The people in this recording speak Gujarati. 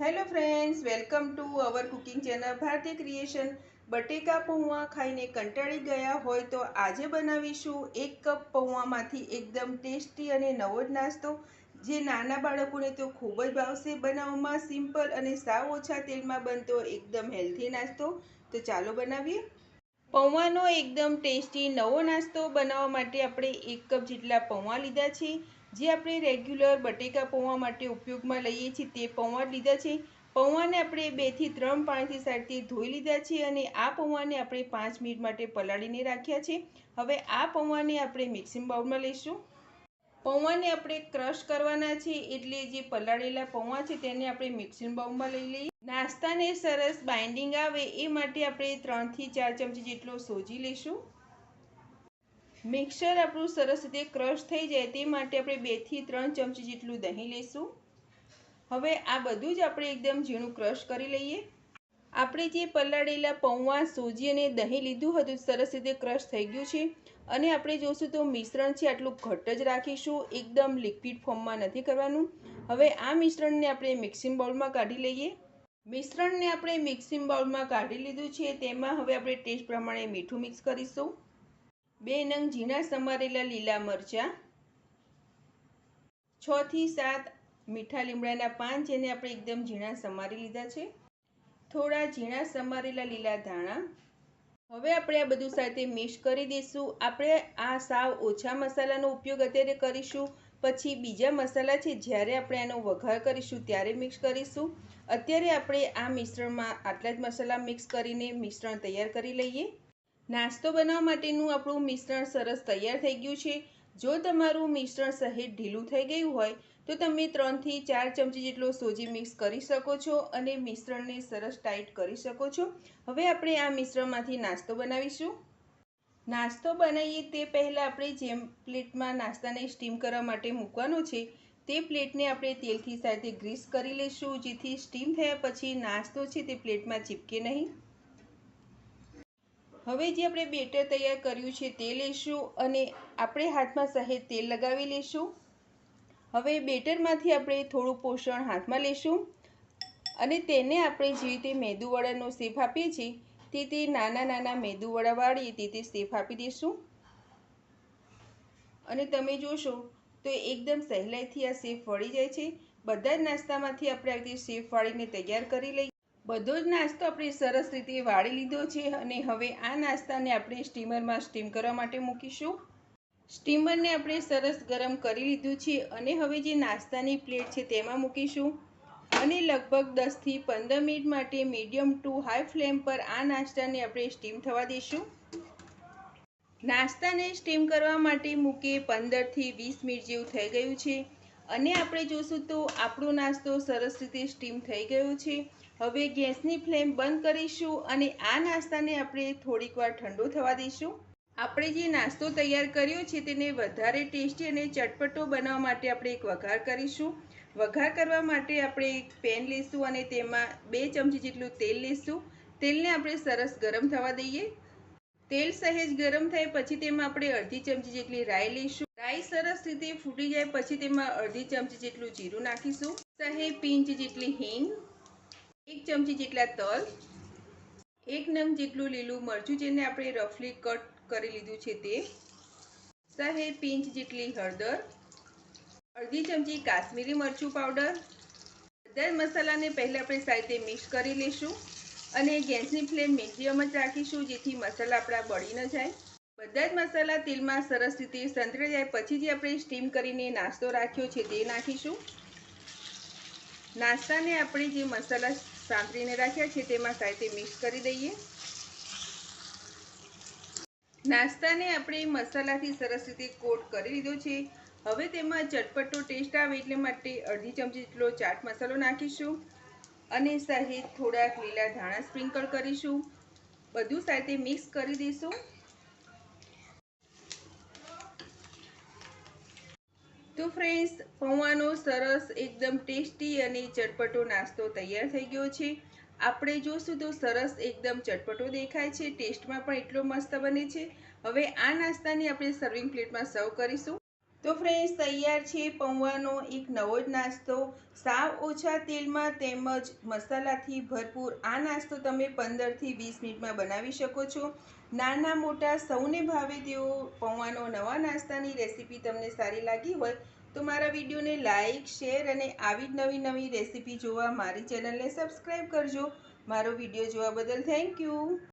Hello friends, welcome to our cooking channel Bharatiya creation. બટેકા પૌવા ખાઈને કંટાળી ગયા હોય તો આજે બનાવીશું એક કપ પૌવામાંથી એકદમ ટેસ્ટી અને નવો જ નાસ્તો, જે નાના બાળકોને તો ખૂબ જ ભાવશે. બનાવવામાં સિમ્પલ અને સાવ ઓછા તેલમાં બનતો એકદમ હેલ્ધી નાસ્તો. તો ચાલો બનાવીએ. પૌવાનો એકદમ ટેસ્ટી નવો નાસ્તો બનાવવા માટે આપણે એક કપ જેટલા પૌવા લીધા છે. જે આપણે રેગ્યુલર બટેકા પૌવા માટે ઉપયોગમાં લઈએ છીએ તે પૌવા લીધા છે. પૌવાને આપણે બેથી ત્રણ પાણીથી સાઈડથી ધોઈ લીધા છે અને આ પૌવાને આપણે પાંચ મિનિટ માટે પલાળીને રાખ્યા છે. હવે આ પૌવાને આપણે મિક્સિંગ બાઉલમાં લઈશું. પૌવાને આપણે ક્રશ કરવાના છે એટલે જે પલાળેલા પૌવા છે તેને આપણે મિક્સિંગ બાઉલમાં લઈ લઈએ. નાસ્તાને સરસ બાઇન્ડિંગ આવે એ માટે આપણે ત્રણથી ચાર ચમચી જેટલો સોજી લઈશું. મિક્સર આપણું સરસ રીતે ક્રશ થઈ જાય તે માટે આપણે બેથી ત્રણ ચમચી જેટલું દહીં લઈશું. હવે આ બધું જ આપણે એકદમ ઝીણું ક્રશ કરી લઈએ. આપણે જે પલાળેલા પૌવા સોજી અને દહીં લીધું હતું, સરસ રીતે ક્રશ થઈ ગયું છે. અને આપણે જોશું તો મિશ્રણ છે આટલું ઘટ્ટ જ રાખીશું. એકદમ લિક્વિડ ફોર્મમાં નથી કરવાનું. હવે આ મિશ્રણને આપણે મિક્સિંગ બાઉલમાં કાઢી લઈએ. મિશ્રણને આપણે મિક્સિંગ બાઉલમાં કાઢી લીધું છે. તેમાં હવે આપણે ટેસ્ટ પ્રમાણે મીઠું મિક્સ કરીશું. બે નંગ ઝીણા સમારેલા લીલા મરચાં, છ થી સાત મીઠા લીમડાના પાન જેને આપણે એકદમ ઝીણા સમારી લીધા છે. થોડા ઝીણા સમારેલા લીલા ધાણા. હવે આપણે આ બધું સાથે મિક્સ કરી દઈશું. આપણે આ સાવ ઓછા મસાલાનો ઉપયોગ અત્યારે કરીશું. પછી બીજા મસાલા છે, જ્યારે આપણે આનો વઘાર કરીશું ત્યારે મિક્સ કરીશું. અત્યારે આપણે આ મિશ્રણમાં આટલા જ મસાલા મિક્સ કરીને મિશ્રણ તૈયાર કરી લઈએ. નાસ્તો બનાવવા માટેનું આપણું મિશ્રણ સરસ તૈયાર થઈ ગયું છે. જો તમારું મિશ્રણ સહેજ ઢીલું થઈ ગયું હોય, તો તમે ત્રણથી ચાર ચમચી જેટલો સોજી મિક્સ કરી શકો છો અને મિશ્રણને સરસ ટાઈટ કરી શકો છો. હવે આપણે આ મિશ્રણમાંથી નાસ્તો બનાવીશું. નાસ્તો બનાવીએ તે પહેલાં આપણે જેમ પ્લેટમાં નાસ્તાને સ્ટીમ કરવા માટે મૂકવાનો છે, તે પ્લેટને આપણે તેલથી સાથે ગ્રીસ કરી લઈશું, જેથી સ્ટીમ થયા પછી નાસ્તો છે તે પ્લેટમાં ચીપકે નહીં. હવે જે આપણે બેટર તૈયાર કર્યું છે તે લઈશું અને આપણે હાથમાં સહેજ તેલ લગાવી લઈશું હવે બેટરમાંથી આપણે થોડું પોષણ હાથમાં લઈશું અને તેને આપણે જે રીતે મેદુવડાનો શેપ આપીએ છીએ તે તે નાના નાના મેદુવડા વાળીએ તે તે શેપ આપી દઈશું અને તમે જોશો તો એકદમ સહેલાઈથી આ સેફ વળી જાય છે. બધા જ નાસ્તામાંથી આપણે આ રીતે શેપ વાળીને તૈયાર કરી લઈએ. બધો જ નાસ્તો આપણે સરસ રીતે વાળી લીધો છે અને હવે આ નાસ્તાને આપણે સ્ટીમરમાં સ્ટીમ કરવા માટે મૂકીશું. સ્ટીમરને આપણે સરસ ગરમ કરી લીધું છે અને હવે જે નાસ્તાની પ્લેટ છે તેમાં મૂકીશું. અને લગભગ દસથી પંદર મિનિટ માટે મીડિયમ ટુ હાઈ ફ્લેમ પર આ નાસ્તાને આપણે સ્ટીમ થવા દઈશું. નાસ્તાને સ્ટીમ કરવા માટે મૂકીએ પંદરથી વીસ મિનિટ જેવું થઈ ગયું છે. અને આપણે જોશું તો આપણો નાસ્તો સરસ રીતે સ્ટીમ થઈ ગયો છે. હવે ગેસની ફ્લેમ બંધ કરીશું અને આ નાસ્તાને આપણે થોડીક વાર ઠંડો થવા દઈશું. આપણે જે નાસ્તો તૈયાર કર્યો છે તેને વધારે ટેસ્ટી અને ચટપટો બનાવવા માટે આપણે એક વઘાર કરીશું. વઘાર કરવા માટે આપણે એક પેન લઈશું અને તેમાં બે ચમચી જેટલું તેલ લઈશું. તેલને આપણે સરસ ગરમ થવા દઈએ. તેલ સહેજ ગરમ થાય પછી તેમાં આપણે અડધી ચમચી જેટલી રાઈ લઈશું. રાઈ સરસ રીતે ફૂટી જાય પછી તેમાં અડધી ચમચી જેટલું જીરું નાખીશું. સહેજ પિંચ જેટલી હિંગ, એક ચમચી જેટલા તલ, એક નંગ જેટલું લીલું મરચું જેને આપણે રફલી કટ કરી લીધું છે તે સહેજ પિંચ જેટલી હળદર, અડધી ચમચી કાશ્મીરી મરચું પાવડર. બધા મસાલાને પહેલાં આપણે સાથે મિક્સ કરી લઈશું અને ગેસની ફ્લેમ મીડિયમ જ રાખીશું જેથી મસાલા આપણા બળી ન જાય. બધા જ મસાલા તેલમાં સરસ રીતે સંતળાઈ જાય. પછી જે આપણે સ્ટીમ કરીને નાસ્તો રાખ્યો છે તે નાખીશું. નાસ્તાને આપણે જે મસાલા સાંતળીને રાખ્યા છે તેમાં સાથે મિક્સ કરી દઈએ. નાસ્તાને આપણે મસાલાથી સરસ રીતે કોટ કરી લીધો છે. હવે તેમાં ચટપટો ટેસ્ટ આવે એટલે માટે અડધી ચમચી જેટલો ચાટ મસાલો નાખીશું અને સહેજ થોડાક લીલા ધાણા સ્પ્રિંકલ કરીશું. બધું સાથે મિક્સ કરી દઈશું. તો ફ્રેન્ડ્સ પૌવાનો સરસ, એકદમ ટેસ્ટી અને ચટપટો નાસ્તો તૈયાર થઈ ગયો છે. આપણે જોશું તો સરસ, એકદમ ચટપટો દેખાય છે. ટેસ્ટમાં પણ એટલો મસ્ત બને છે. હવે આ નાસ્તાને આપણે સર્વિંગ પ્લેટમાં સર્વ કરીશું. તો ફ્રેન્ડ્સ તૈયાર છે પૌવાનો એક નવો જ નાસ્તો. સાવ ઓછા તેલમાં તેમજ મસાલાથી ભરપૂર આ નાસ્તો તમે પંદરથી વીસ મિનિટમાં બનાવી શકો છો. નાના મોટા સૌને ભાવે તેવો પૌવાનો નવા નાસ્તાની રેસીપી તમને સારી લાગી હોય તો મારા વિડીયોને લાઇક શેર અને આવી જ નવી નવી રેસીપી જોવા મારી ચેનલને સબસ્ક્રાઈબ કરજો. મારો વીડિયો જોવા બદલ થેન્ક યુ